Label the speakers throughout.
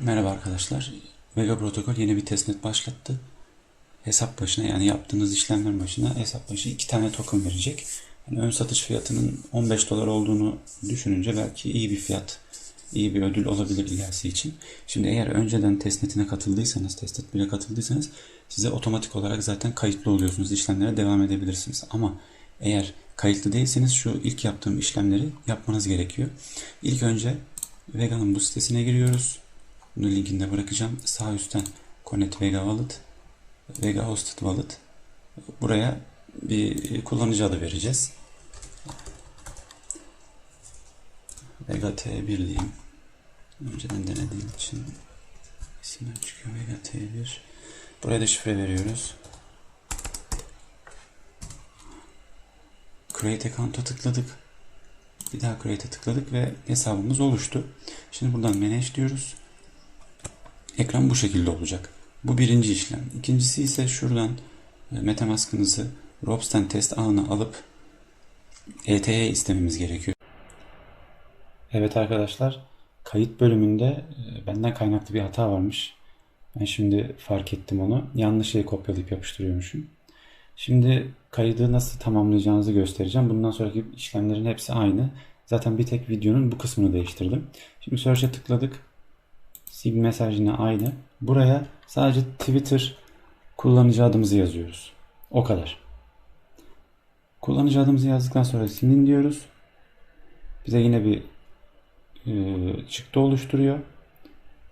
Speaker 1: Merhaba arkadaşlar. Vega Protokol yeni bir testnet başlattı. Hesap başına yani yaptığınız işlemler başına hesap başı iki tane token verecek. Yani ön satış fiyatının 15 dolar olduğunu düşününce belki iyi bir fiyat, iyi bir ödül olabilir ilerisi için. Şimdi eğer önceden testnetine katıldıysanız, testnet bile katıldıysanız size otomatik olarak zaten kayıtlı oluyorsunuz. işlemlere devam edebilirsiniz. Ama eğer kayıtlı değilseniz şu ilk yaptığım işlemleri yapmanız gerekiyor. İlk önce Vega'nın bu sitesine giriyoruz. Bunu linkinde bırakacağım. Sağ üstten Connect Vega Wallet, Vega Hosted Wallet. Buraya bir kullanıcı adı vereceğiz. Vega T1 diyeyim. Önceden denediğim için isimler çıkıyor. Vega T1. Buraya da şifre veriyoruz. Create Account'a tıkladık. Bir daha Create'e tıkladık ve hesabımız oluştu. Şimdi buradan Manage diyoruz. Ekran bu şekilde olacak. Bu birinci işlem. İkincisi ise şuradan e, Metamask'ınızı Robsten test ağına alıp ETH istememiz gerekiyor. Evet arkadaşlar, kayıt bölümünde e, benden kaynaklı bir hata varmış. Ben şimdi fark ettim onu. Yanlış şeyi kopyalayıp yapıştırıyormuşum. Şimdi kaydı nasıl tamamlayacağınızı göstereceğim. Bundan sonraki işlemlerin hepsi aynı. Zaten bir tek videonun bu kısmını değiştirdim. Şimdi search'e tıkladık. Sil mesajına aynı. Buraya sadece Twitter kullanıcı adımızı yazıyoruz. O kadar. Kullanıcı adımızı yazdıktan sonra silin diyoruz. Bize yine bir e, çıktı oluşturuyor.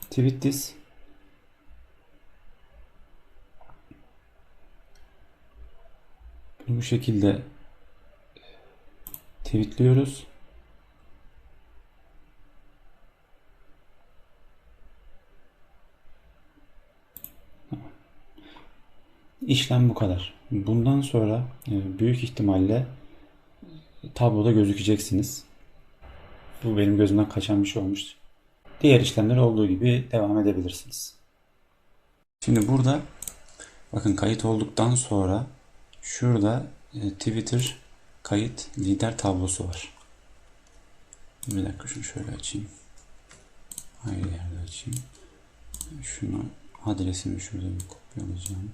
Speaker 1: Tweet this. Bunu bu şekilde tweetliyoruz. İşlem bu kadar. Bundan sonra e, büyük ihtimalle tabloda gözükeceksiniz. Bu benim gözümden kaçan bir şey olmuş. Diğer işlemler olduğu gibi devam edebilirsiniz. Şimdi burada bakın kayıt olduktan sonra şurada e, Twitter kayıt lider tablosu var. Bir dakika şunu şöyle açayım. Hayır yerde açayım. Şunu adresimi şurada bir kopyalayacağım.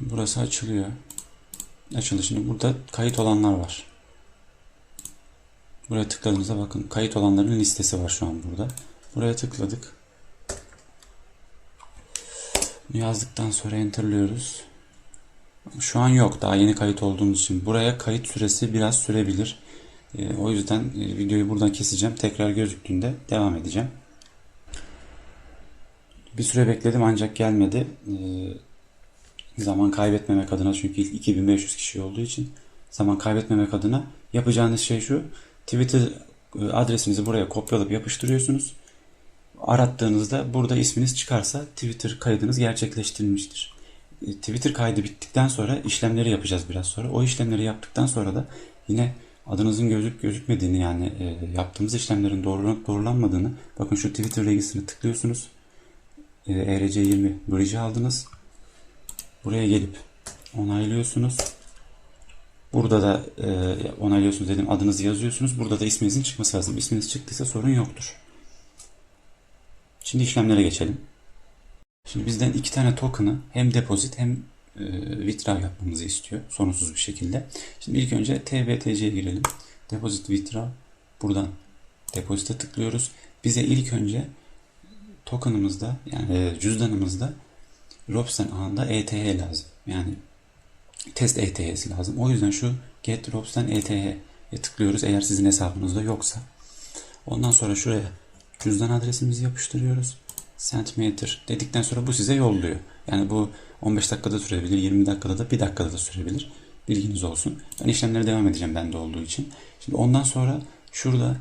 Speaker 1: Burası açılıyor. Açıldı. Şimdi burada kayıt olanlar var. Buraya tıkladığınızda bakın kayıt olanların listesi var şu an burada. Buraya tıkladık. Yazdıktan sonra enterliyoruz. Şu an yok. Daha yeni kayıt olduğumuz için. Buraya kayıt süresi biraz sürebilir. Ee, o yüzden e, videoyu buradan keseceğim. Tekrar gözüktüğünde devam edeceğim. Bir süre bekledim ancak gelmedi. Ee, zaman kaybetmemek adına çünkü ilk 2500 kişi olduğu için zaman kaybetmemek adına yapacağınız şey şu. Twitter e, adresinizi buraya kopyalayıp yapıştırıyorsunuz. Arattığınızda burada isminiz çıkarsa Twitter kaydınız gerçekleştirilmiştir. E, Twitter kaydı bittikten sonra işlemleri yapacağız biraz sonra. O işlemleri yaptıktan sonra da yine adınızın gözük gözükmediğini yani e, yaptığımız işlemlerin doğrulanıp doğrulanmadığını bakın şu Twitter regisini tıklıyorsunuz. E, ERC20 bridge'i aldınız. Buraya gelip onaylıyorsunuz. Burada da e, onaylıyorsunuz dedim adınızı yazıyorsunuz. Burada da isminizin çıkması lazım. İsminiz çıktıysa sorun yoktur. Şimdi işlemlere geçelim. Şimdi bizden iki tane token'ı hem depozit hem e, withdraw yapmamızı istiyor. Sorunsuz bir şekilde. Şimdi ilk önce TBTC'ye girelim. Deposit withdraw. Buradan depozite tıklıyoruz. Bize ilk önce token'ımızda yani e, cüzdanımızda Robsten ağında ETH lazım. Yani test ETH'si lazım. O yüzden şu get Robsten ETH'ye tıklıyoruz eğer sizin hesabınızda yoksa. Ondan sonra şuraya cüzdan adresimizi yapıştırıyoruz. Centimeter dedikten sonra bu size yolluyor. Yani bu 15 dakikada sürebilir, 20 dakikada da 1 dakikada da sürebilir. Bilginiz olsun. Ben işlemlere devam edeceğim bende olduğu için. Şimdi ondan sonra şurada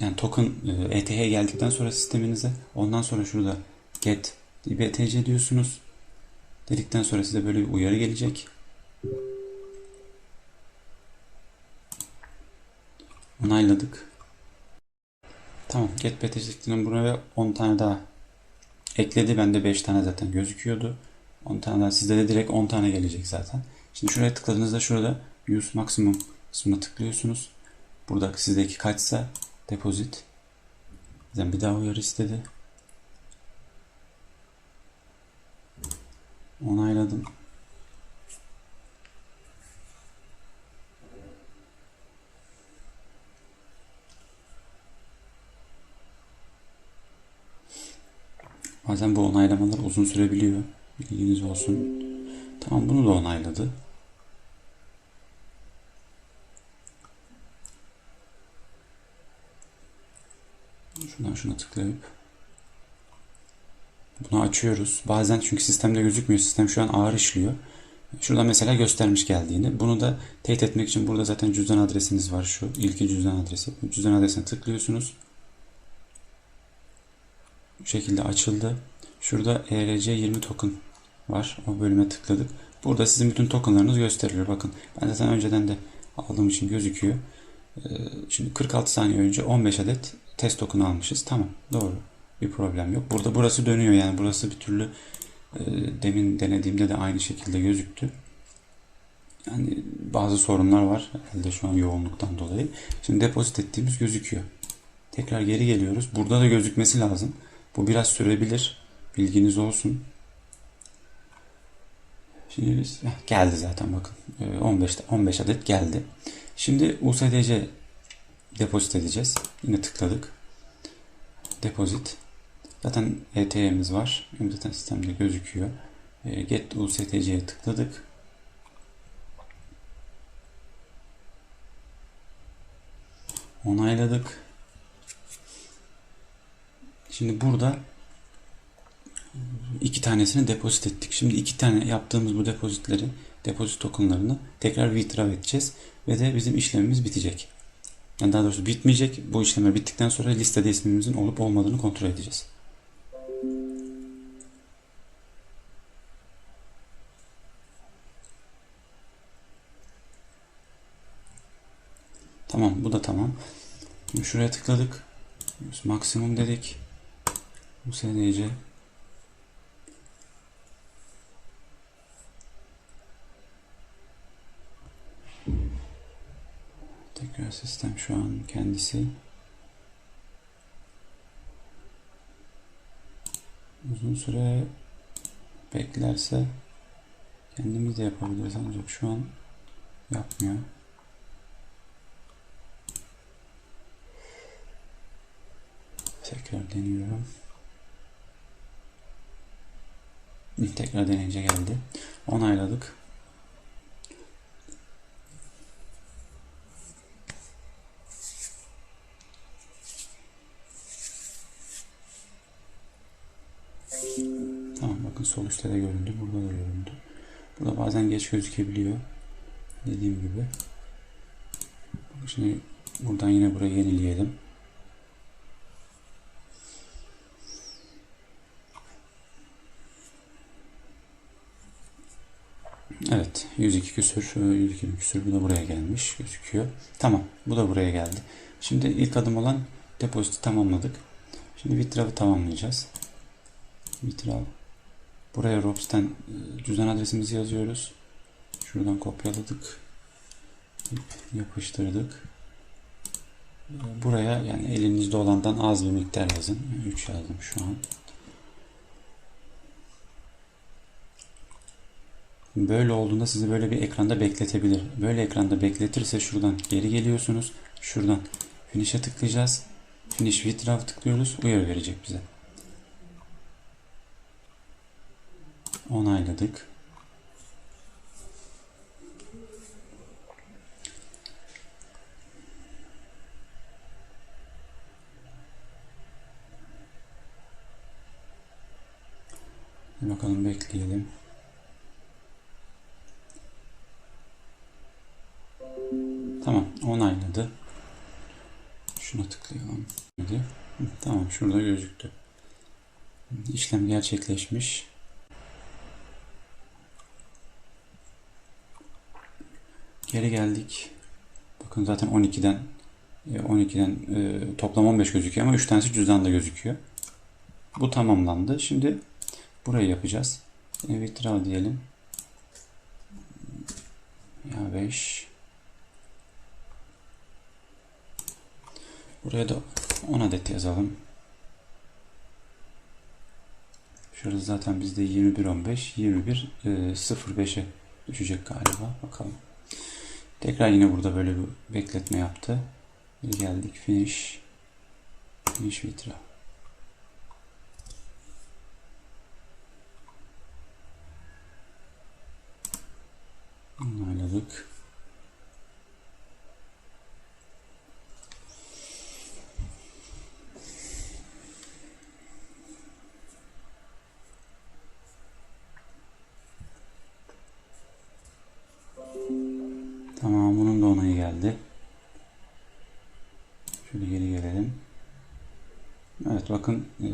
Speaker 1: yani token ETH'ye geldikten sonra sisteminize ondan sonra şurada get BTC diyorsunuz. Dedikten sonra size böyle bir uyarı gelecek. Onayladık. Tamam. Get BTC'den buraya 10 tane daha ekledi. Bende 5 tane zaten gözüküyordu. 10 tane daha. Sizde de direkt 10 tane gelecek zaten. Şimdi şuraya tıkladığınızda şurada Use Maximum kısmına tıklıyorsunuz. Burada sizdeki kaçsa depozit. Bizden bir daha uyarı istedi. Onayladım. Bazen bu onaylamalar uzun sürebiliyor. Bilginiz olsun. Tamam bunu da onayladı. Şuradan şuna tıklayıp bunu açıyoruz. Bazen çünkü sistemde gözükmüyor. Sistem şu an ağır işliyor. Şurada mesela göstermiş geldiğini. Bunu da teyit etmek için burada zaten cüzdan adresiniz var şu. ilki cüzdan adresi. Cüzdan adresine tıklıyorsunuz. Bu şekilde açıldı. Şurada ERC20 token var. O bölüme tıkladık. Burada sizin bütün tokenlarınız gösteriliyor. Bakın ben zaten önceden de aldığım için gözüküyor. Ee, Şimdi 46 saniye önce 15 adet test token almışız. Tamam doğru. Bir problem yok. Burada burası dönüyor yani burası bir türlü e, demin denediğimde de aynı şekilde gözüktü. Yani bazı sorunlar var herhalde şu an yoğunluktan dolayı. Şimdi depozit ettiğimiz gözüküyor. Tekrar geri geliyoruz. Burada da gözükmesi lazım. Bu biraz sürebilir. Bilginiz olsun. Şimdi biz Heh, geldi zaten bakın. Ee, 15 15 adet geldi. Şimdi USDC depozit edeceğiz. Yine tıkladık. Depozit. Zaten ET'miz var. Hem zaten sistemde gözüküyor. Ee, Get USDC'ye tıkladık. Onayladık. Şimdi burada iki tanesini depozit ettik. Şimdi iki tane yaptığımız bu depozitleri, depozit tokenlarını tekrar withdraw edeceğiz ve de bizim işlemimiz bitecek. Yani daha doğrusu bitmeyecek. Bu işlemler bittikten sonra listede ismimizin olup olmadığını kontrol edeceğiz. Tamam, bu da tamam. Şimdi şuraya tıkladık. Maksimum dedik. Bu SDC Tekrar sistem şu an kendisi uzun süre beklerse kendimiz de yapabiliriz ancak şu an yapmıyor. Tekrar deniyorum. Tekrar deneyince geldi. Onayladık. Tamam bakın sol üstte de göründü. Burada da göründü. Burada bazen geç gözükebiliyor. Dediğim gibi. Şimdi buradan yine burayı yenileyelim. Evet 102 küsür 102 küsür bu da buraya gelmiş gözüküyor. Tamam bu da buraya geldi. Şimdi ilk adım olan depoziti tamamladık. Şimdi withdraw'ı tamamlayacağız. Withdraw. Buraya Robs'ten e, cüzdan adresimizi yazıyoruz. Şuradan kopyaladık. Yapıştırdık. E, Buraya yani elinizde olandan az bir miktar yazın. 3 yazdım şu an. Böyle olduğunda sizi böyle bir ekranda bekletebilir. Böyle ekranda bekletirse şuradan geri geliyorsunuz. Şuradan finish'e tıklayacağız. Finish withdraw tıklıyoruz. Uyarı verecek bize. Onayladık. Bakalım bekleyelim. Tamam şurada gözüktü. İşlem gerçekleşmiş. Geri geldik. Bakın zaten 12'den e, 12'den e, toplam 15 gözüküyor ama 3 tanesi cüzdanda gözüküyor. Bu tamamlandı. Şimdi burayı yapacağız. E, withdraw diyelim. Ya 5 Buraya da 10 adet yazalım. Şurası zaten bizde 21.15, 21 e, 05'e düşecek galiba. Bakalım. Tekrar yine burada böyle bir bekletme yaptı. Geldik finish. Finish vitra. Onayladık. Tamam bunun da onayı geldi. Şöyle geri gelelim. Evet bakın e,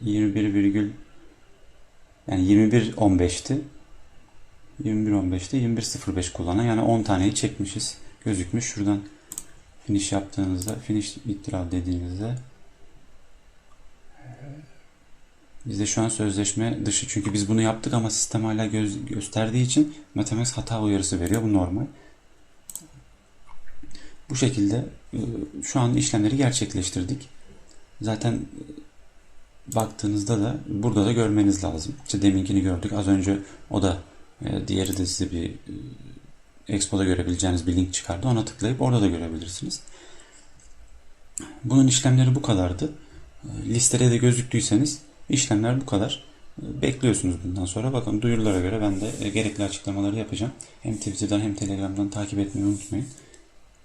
Speaker 1: 21 virgül yani 21 15'ti. 21 15'te 21 05 kullanan yani 10 taneyi çekmişiz. Gözükmüş. Şuradan finish yaptığınızda finish withdraw dediğinizde Bizde şu an sözleşme dışı çünkü biz bunu yaptık ama sistem hala göz, gösterdiği için Metamask hata uyarısı veriyor. Bu normal. Bu şekilde e, şu an işlemleri gerçekleştirdik. Zaten e, baktığınızda da burada da görmeniz lazım. İşte deminkini gördük. Az önce o da e, diğeri de size bir Expo'da görebileceğiniz bir link çıkardı. Ona tıklayıp orada da görebilirsiniz. Bunun işlemleri bu kadardı. Listede de gözüktüyseniz işlemler bu kadar. Bekliyorsunuz bundan sonra. Bakın duyurulara göre ben de gerekli açıklamaları yapacağım. Hem Twitter'dan hem Telegram'dan takip etmeyi unutmayın.